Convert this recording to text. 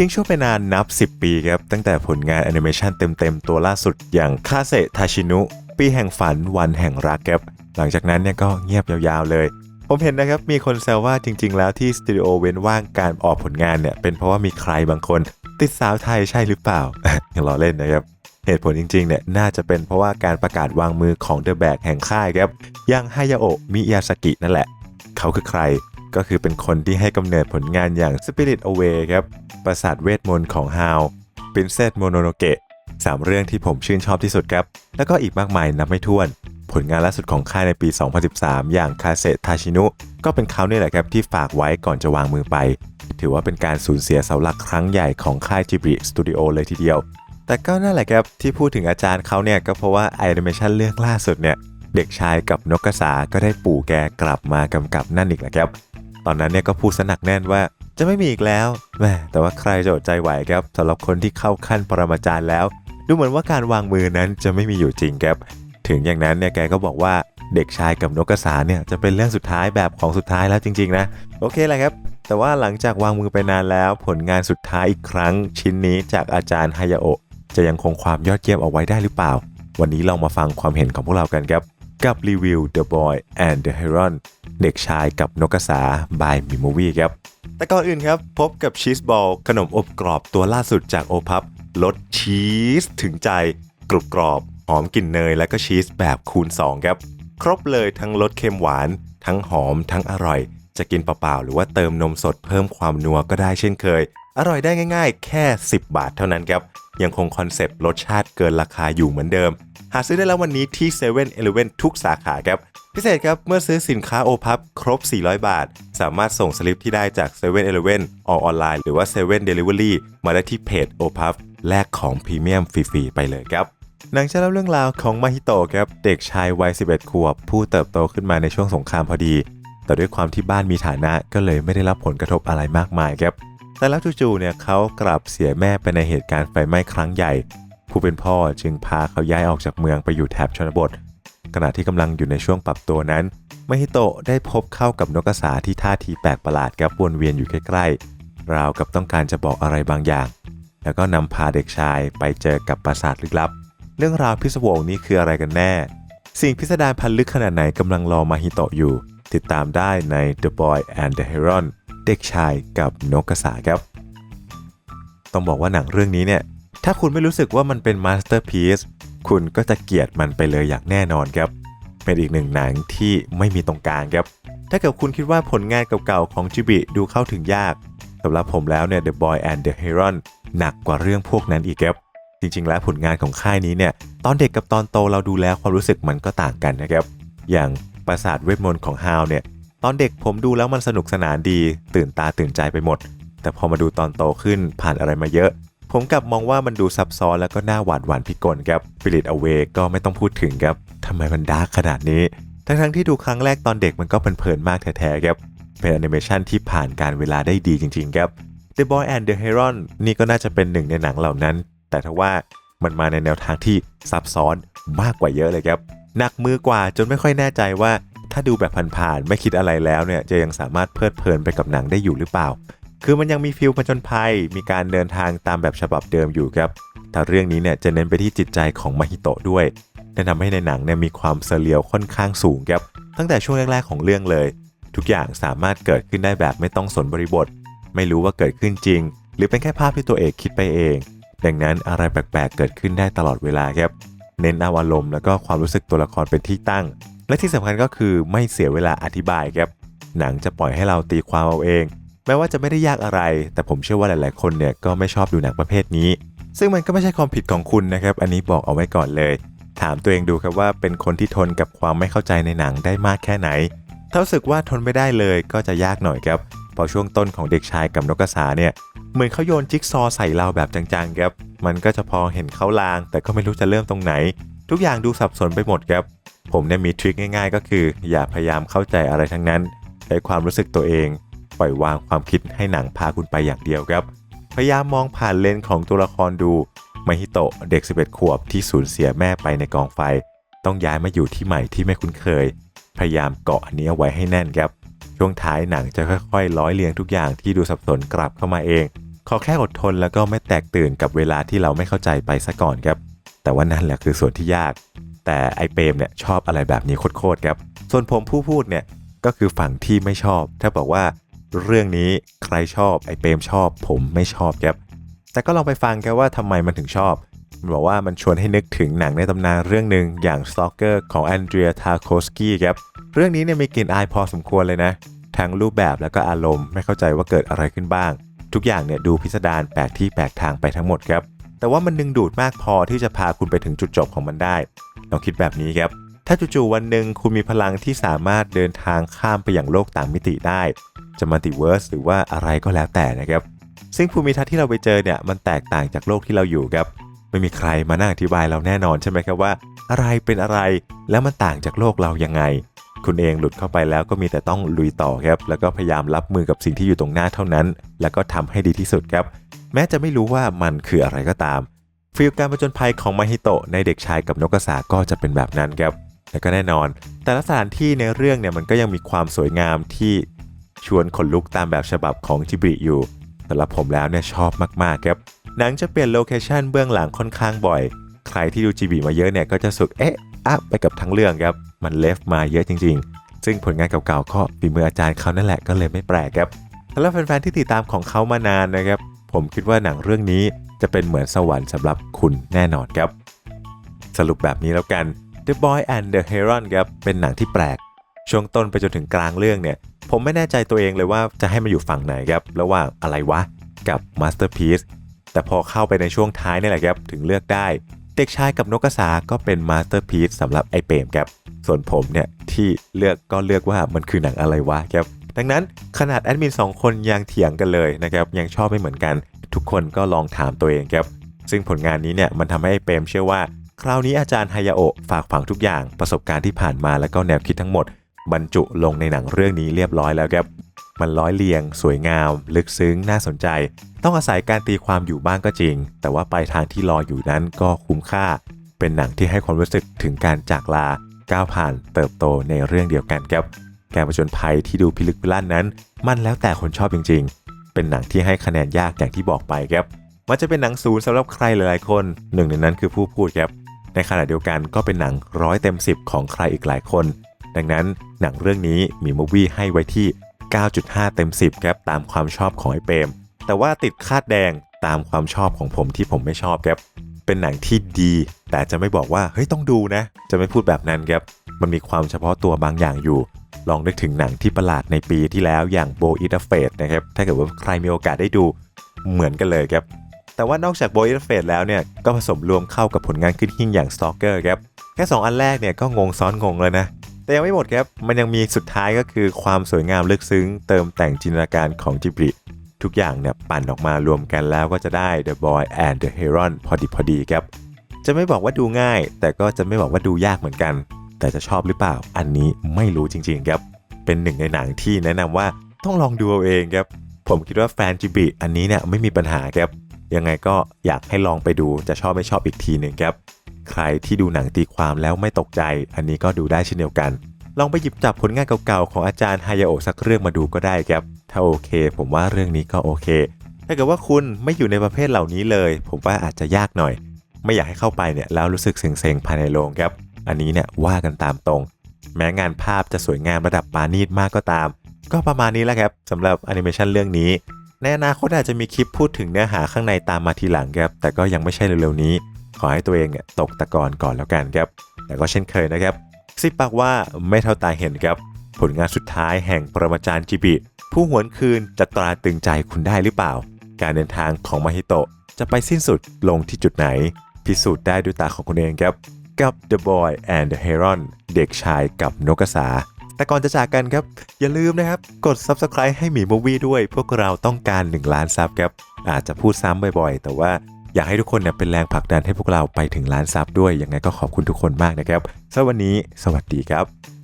ทิ้งช่วงไปนานนับ 10 ปีครับ ตั้งแต่ผลงานแอนิเมชันเต็มๆ ตัวล่าสุดอย่างคาเซทาชินุ ปีแห่งฝันวันแห่งรักครับ หลังจากนั้นเนี่ยก็เงียบยาวๆเลย ผมเห็นนะครับ มีคนแซวว่าจริงๆ แล้วที่สตูดิโอเว้นว่างการออกผลงานเนี่ยเป็นเพราะว่ามีใครบางคน ติดสาวไทยใช่หรือเปล่าอยังล้อเล่นนะครับเหตุผลจริงๆ เนี่ยน่าจะเป็นเพราะว่าการประกาศวางมือของเดอะแบกแห่งค่ายครับย่างฮายาโอะมิยาสกินั่นแหละ เขาคือใคร ก็คือเป็นคนที่ให้กำเนิดผลงานอย่าง Spirit Away ครับ ปราสาทเวทมนต์ของฮาว Princess Mononoke สามเรื่องที่ผมชื่นชอบที่สุดครับ แล้วก็อีกมากมายนับไม่ถ้วน ผลงานล่าสุดของค่ายในปี 2013 อย่างคาเซทาชินุ ก็เป็นเขาเนี่ยแหละครับที่ฝากไว้ก่อนจะวางมือไป ถือว่าเป็นการสูญเสียเสาหลักครั้งใหญ่ของค่ายจิบริสตูดิโอเลยทีเดียว แต่ก็นั่นแหละครับที่พูดถึงอาจารย์เขาเนี่ยก็เพราะว่าแอนิเมชันเรื่องล่าสุดเนี่ยเด็กชายกับนกกระสาก็ได้ปู่แกกลับมากำกับนั่นอีกแหละครับ ตอนนั้นเนี่ยก็พูดสนักแน่นว่าจะไม่มีอีกแล้วแม่แต่ว่าใครจะอดใจไหวครับสำหรับคนที่เข้าขั้นปรมาจารย์แล้ว ดูเหมือนว่าการวางมือนั้นจะไม่มีอยู่จริงครับ ถึงอย่างนั้นเนี่ยแกก็บอกว่าเด็กชายกับนกกระสาเนี่ยจะเป็นเรื่องสุดท้ายแบบของสุดท้ายแล้วจริง ๆ นะ โอเคแหละครับ แต่ว่าหลังจากวางมือไปนานแล้ว ผลงานสุดท้ายอีกครั้ง ชิ้นนี้จากอาจารย์ฮายาโอะจะยังคงความยอดเยี่ยมเอาไว้ได้หรือเปล่า วันนี้ลองมาฟังความเห็นของพวกเรากันครับ กับรีวิว The Boy and the Heron เด็กชายกับนกกระสา by m i m o v i ครับ แต่ก่อนอื่นครับ พบกับชีสบอลขนมอบกรอบตัวล่าสุดจากโอพับรสชีสถึงใจ กรุบกรอบหอมกลิ่นเนยและก็ชีสแบบคูณ 2 ครับ ครบเลยทั้งรสเค็มหวาน ทั้งหอมทั้งอร่อย จะกินเปล่าๆหรือว่าเติมนมสดเพิ่มความนัวก็ได้เช่นเคย อร่อยได้ง่าย ๆ แค่ 10 บาทเท่านั้นครับ ยังคงคอนเซปต์รสชาติเกินราคาอยู่เหมือนเดิม หาซื้อได้แล้ววันนี้ที่7 e เ e ่ e อทุกสาขาครับ พิเศษครับ เมื่อซื้อสินค้าโอพับครบ 400 บาท สามารถส่งสลิปที่ได้จาก7 e เ e ่ e ออออนไลน์หรือว่า7 Delivery มาได้ที่เพจโอพับแลกของพรีเมียมฟรีๆไปเลยครับหนังจะเล่าเรื่องราวของมาฮิโตะครับเด็กชายวัย 11 ขวบ ผู้เติบโตขึ้นมาในช่วงสงครามพอดี แต่ด้วยความที่บ้านมีฐานะก็เลยไม่ได้รับผลกระทบอะไรมากมายครับ แต่แล้วจู่ๆเนี่ยเขากลับเสียแม่ไปในเหตุการณ์ไฟไหม้ครั้งใหญ่ ผู้เป็นพ่อจึงพาเขาย้ายออกจากเมืองไปอยู่แถบชนบท ขณะที่กำลังอยู่ในช่วงปรับตัวนั้นมฮิโตะได้พบเข้ากับนกกระสาที่ท่าทีแปลกประหลาดครับวนเวียนอยู่ใกล้ๆราวกับต้องการจะบอกอะไรบางอย่าง แล้วก็นำพาเด็กชายไปเจอกับปราสาทลึกลับ เรื่องราวพิศวงนี้คืออะไรกันแน่ สิ่งพิสดารพันลึกขนาดไหนกำลังรอมาฮิโตะอยู่ ติดตามได้ใน The Boy and the Heron เด็กชายกับนกกระสาครับ ต้องบอกว่าหนังเรื่องนี้เนี่ย ถ้าคุณไม่รู้สึกว่ามันเป็นมาสเตอร์พีซคุณก็จะเกลียดมันไปเลยอย่างแน่นอนครับ เป็นอีกหนึ่งหนังที่ไม่มีตรงกลางครับ ถ้าเกิดคุณคิดว่าผลงานเก่าๆของจิบิดูเข้าถึงยากสำหรับผมแล้วเนี่ย The Boy and the Heron หนักกว่าเรื่องพวกนั้นอีกครับ จริงๆ แล้วผลงานของค่ายนี้เนี่ย ตอนเด็กกับตอนโตเราดูแล้วความรู้สึกมันก็ต่างกันนะครับ อย่างปราสาทเวทมนต์ของฮาวเนี่ย อนเด็กผมดูแล้วมันสนุกสนานดี ตื่นตาตื่นใจไปหมด แต่พอมาดูตอนโตขึ้นผ่านอะไรมาเยอะ ผมกลับมองว่ามันดูซับซ้อนแล้วก็น่าหวาดหวั่นพิกลครับ Spirit Away ก็ไม่ต้องพูดถึงครับทำไมมันดาร์กขนาดนี้ ทั้งๆที่ดูครั้งแรกตอนเด็กมันก็เพลินๆมากแท้ๆครับเป็นแอนิเมชันที่ผ่านการเวลาได้ดีจริงๆครับ The Boy and the Heron นี่ก็น่าจะเป็นหนึ่งในหนังเหล่านั้น แต่ถ้าว่ามันมาในแนวทางที่ซับซ้อนมากกว่าเยอะเลยครับหนักมือกว่าจนไม่ค่อยแน่ใจว่า ถ้าดูแบบผ่านๆไม่คิดอะไรแล้วเนี่ยจะยังสามารถเพลิดเพลินไปกับหนังได้อยู่หรือเปล่า คือมันยังมีฟิลผจญภัย มีการเดินทางตามแบบฉบับเดิมอยู่ครับแต่เรื่องนี้เนี่ยจะเน้นไปที่จิตใจของมาฮิโตะด้วยและทำให้ในหนังเนี่ยมีความเซเรียลค่อนข้างสูงครับตั้งแต่ช่วงแรกๆของเรื่องเลย ทุกอย่างสามารถเกิดขึ้นได้แบบไม่ต้องสนบริบท ไม่รู้ว่าเกิดขึ้นจริง หรือเป็นแค่ภาพที่ตัวเอกคิดไปเอง ดังนั้นอะไรแปลกๆ เกิดขึ้นได้ตลอดเวลาครับเน้นเอาอารมณ์แล้วก็ความรู้สึกตัวละครเป็นที่ตั้ง และที่สำคัญก็คือไม่เสียเวลาอธิบายครับ หนังจะปล่อยให้เราตีความเอาเอง แม้ว่าจะไม่ได้ยากอะไร แต่ผมเชื่อว่าหลาย ๆ คนเนี่ยก็ไม่ชอบดูหนังประเภทนี้ ซึ่งมันก็ไม่ใช่ความผิดของคุณนะครับ อันนี้บอกเอาไว้ก่อนเลย ถามตัวเองดูครับว่าเป็นคนที่ทนกับความไม่เข้าใจในหนังได้มากแค่ไหน ถ้ารู้สึกว่าทนไม่ได้เลยก็จะยากหน่อยครับพอช่วงต้นของเด็กชายกับนกกระสาเนี่ยเหมือนเขาโยนจิ๊กซอใส่เราแบบจังๆครับ มันก็จะพอเห็นเขาลาง แต่ก็ไม่รู้จะเริ่มตรงไหน ทุกอย่างดูสับสนไปหมดครับ ผมเนี่ยมีทริคง่ายๆ ก็คือ อย่าพยายามเข้าใจอะไรทั้งนั้น ใช้ความรู้สึกตัวเอง ปล่อยวางความคิดให้หนังพาคุณไปอย่างเดียวครับ พยายามมองผ่านเลนส์ของตัวละครดูมาฮิโตะเด็ก 11 ขวบที่สูญเสียแม่ไปในกองไฟ ต้องย้ายมาอยู่ที่ใหม่ที่ไม่คุ้นเคย พยายามเกาะอันนี้เอาไว้ให้แน่นครับ ช่วงท้ายหนังจะค่อยๆ ร้อยเรียงทุกอย่างที่ดูสับสนกลับเข้ามาเอง ขอแค่อดทนแล้วก็ไม่แตกตื่นกับเวลาที่เราไม่เข้าใจไปซะก่อนครับ แต่ว่านั่นแหละคือส่วนที่ยาก แต่ไอเปรมเนี่ยชอบอะไรแบบนี้โคตรๆครับ ส่วนผมผู้พูดเนี่ยก็คือฝั่งที่ไม่ชอบ ถ้าบอกว่าเรื่องนี้ใครชอบไอเปรมชอบ ผมไม่ชอบครับ แต่ก็ลองไปฟังกันว่าทำไมมันถึงชอบ มันบอกว่ามันชวนให้นึกถึงหนังในตำนานเรื่องหนึ่งอย่าง Stalker ของแอนเดรียทาโคสกี้ครับ เรื่องนี้เนี่ยมีกลิ่นอายพอสมควรเลยนะ ทั้งรูปแบบแล้วก็อารมณ์ไม่เข้าใจว่าเกิดอะไรขึ้นบ้าง ทุกอย่างเนี่ยดูพิสดารแปลกที่แปลกทางไปทั้งหมดครับ แต่ว่ามันดึงดูดมากพอที่จะพาคุณไปถึงจุดจบของมันได้ลองคิดแบบนี้ครับ ถ้าจู่ๆวันหนึ่งคุณมีพลังที่สามารถเดินทางข้ามไปอย่างโลกต่างมิติได้ จะมัลติเวิร์สหรือว่าอะไรก็แล้วแต่นะครับ ซึ่งภูมิทัศน์ที่เราไปเจอเนี่ยมันแตกต่างจากโลกที่เราอยู่ครับไม่มีใครมานั่งอธิบายเราแน่นอนใช่ไหมครับว่า อะไรเป็นอะไรแล้วมันต่างจากโลกเรายังไง คุณเองหลุดเข้าไปแล้วก็มีแต่ต้องลุยต่อครับ แล้วก็พยายามรับมือกับสิ่งที่อยู่ตรงหน้าเท่านั้น แล้วก็ทำให้ดีที่สุดครับ แม้จะไม่รู้ว่ามันคืออะไรก็ตามฟีลการผจญภัยของมาฮิโตะในเด็กชายกับนกกระสาก็จะเป็นแบบนั้นครับและก็แน่นอน แต่ละสถานที่ในเรื่องเนี่ยมันก็ยังมีความสวยงามที่ชวนขนลุกตามแบบฉบับของจิบริอยู่สำหรับผมแล้วเนี่ยชอบมากๆครับหนังจะเปลี่ยนโลเคชันเบื้องหลังค่อนข้างบ่อย ใครที่ดูจีบีมาเยอะเนี่ยก็จะสุกเอ๊ะอะไปกับทั้งเรื่องครับ มันเลฟมาเยอะจริง ๆ ซึ่งผลงานเก่าๆก็ฝีมืออาจารย์เขานั่นแหละก็เลยไม่แปลกครับสำหรับแฟนๆที่ติดตามของเขามานานนะครับ ผมคิดว่าหนังเรื่องนี้จะเป็นเหมือนสวรรค์สำหรับคุณแน่นอนครับ สรุปแบบนี้แล้วกัน The Boy and the Heron ครับเป็นหนังที่แปลก ช่วงต้นไปจนถึงกลางเรื่องเนี่ย ผมไม่แน่ใจตัวเองเลยว่าจะให้มันอยู่ฝั่งไหนครับ ระหว่างอะไรวะ กับ Masterpiece แต่พอเข้าไปในช่วงท้ายนี่แหละครับ ถึงเลือกได้ เด็กชายกับนกกระสาก็เป็น Masterpiece สำหรับไอเปรมครับ ส่วนผมเนี่ยที่เลือกก็เลือกว่ามันคือหนังอะไรวะครับ ดังนั้นขนาดแอดมิน2 คนยังเถียงกันเลยนะครับยังชอบไม่เหมือนกัน ทุกคนก็ลองถามตัวเองครับซึ่งผลงานนี้เนี่ยมันทำให้เปรมเชื่อว่า คราวนี้อาจารย์ฮายาโอะฝากฝังทุกอย่างประสบการณ์ที่ผ่านมาแล้วก็แนวคิดทั้งหมด บรรจุลงในหนังเรื่องนี้เรียบร้อยแล้วครับมันร้อยเรียง สวยงาม ลึกซึ้งน่าสนใจ ต้องอาศัยการตีความอยู่บ้างก็จริง แต่ว่าปลายทางที่รออยู่นั้นก็คุ้มค่า เป็นหนังที่ให้ความรู้สึกถึงการจากลาก้าวผ่านเติบโตในเรื่องเดียวกันครับ การผจญภัยที่ดูพิลึกพิลั่นนั้น มันแล้วแต่คนชอบจริง ๆ เป็นหนังที่ให้คะแนนยากอย่างที่บอกไปครับ มันจะเป็นหนังศูนย์สำหรับใครหลายๆคน หนึ่งในนั้นคือผู้พูดครับ ในขณะเดียวกันก็เป็นหนังร้อยเต็ม 10 ของใครอีกหลายคน ดังนั้นหนังเรื่องนี้มีมูวี่ให้ไว้ที่ 9.5 เต็ม 10ครับตามความชอบของไอเปรมแต่ว่าติดคาดแดงตามความชอบของผมที่ผมไม่ชอบครับเป็นหนังที่ดี แต่จะไม่บอกว่าเฮ้ยต้องดูนะ จะไม่พูดแบบนั้นครับ มันมีความเฉพาะตัวบางอย่างอยู่ ลองนึกถึงหนังที่ประหลาดในปีที่แล้วอย่างโบอิตาเฟสนะครับถ้าเกิดว่าใครมีโอกาสได้ดูเหมือนกันเลยครับแต่ว่านอกจากโบอิตาเฟสแล้วเนี่ยก็ผสมรวมเข้ากับผลงานขึ้นหิ่งอย่าง Stalker ครับแค่ 2 อันแรกเนี่ยก็งงซ้อนงงเลยนะแต่ยังไม่หมดครับ มันยังมีสุดท้ายก็คือความสวยงามลึกซึ้ง เติมแต่งจินตนาการของจิบริทุกอย่างเนี่ยปั่นออกมารวมกันแล้วก็จะได้ The Boy and the Heron พอดีพอดีครับ จะไม่บอกว่าดูง่าย แต่ก็จะไม่บอกว่าดูยากเหมือนกัน แต่จะชอบหรือเปล่า อันนี้ไม่รู้จริงๆครับ เป็นหนึ่งในหนังที่แนะนำว่าต้องลองดูเอาเองครับ ผมคิดว่าแฟนจิบิอันนี้เนี่ยไม่มีปัญหาครับ ยังไงก็อยากให้ลองไปดูจะชอบไม่ชอบอีกทีหนึ่งครับ ใครที่ดูหนังตีความแล้วไม่ตกใจ อันนี้ก็ดูได้เช่นเดียวกัน ลองไปหยิบจับผลงานเก่าๆของอาจารย์ฮายาโอะสักเรื่องมาดูก็ได้ครับ ถ้าโอเค ผมว่าเรื่องนี้ก็โอเค ถ้าเกิดว่าคุณไม่อยู่ในประเภทเหล่านี้เลย ผมว่าอาจจะยากหน่อย ไม่อยากให้เข้าไปเนี่ยแล้วรู้สึกเซ็งๆภายในโรงครับ อันนี้เนี่ยว่ากันตามตรง แม้งานภาพจะสวยงามระดับปานีตมากก็ตาม ก็ประมาณนี้แหละครับสำหรับแอนิเมชันเรื่องนี้ในอนาคตอาจจะมีคลิปพูดถึงเนื้อหาข้างในตามมาทีหลังครับ แต่ก็ยังไม่ใช่เร็วๆนี้ ขอให้ตัวเองเนี่ยตกตะกอนก่อนแล้วกันครับ แต่ก็เช่นเคยนะครับซิปากว่าไม่เท่าตาเห็นครับ ผลงานสุดท้ายแห่งปรมาจารย์จิบิ ผู้หวนคืนจะตราตรึงใจคุณได้หรือเปล่า การเดินทางของมาฮิโตะจะไปสิ้นสุดลงที่จุดไหน พิสูจน์ได้ด้วยตาของคุณเองครับ กับ The Boy and the Heron เด็กชายกับนกกระสา แต่ก่อนจะจากกันครับ อย่าลืมนะครับ กด Subscribe ให้หมีมูวี่ด้วย พวกเราต้องการ 1 ล้านซับครับ อาจจะพูดซ้ำบ่อยๆ แต่ว่าอยากให้ทุกคนเนี่ยเป็นแรงผลักดันให้พวกเราไปถึงล้านซับด้วย ยังไงก็ขอบคุณทุกคนมากนะครับสำหรับวันนี้ สวัสดีครับ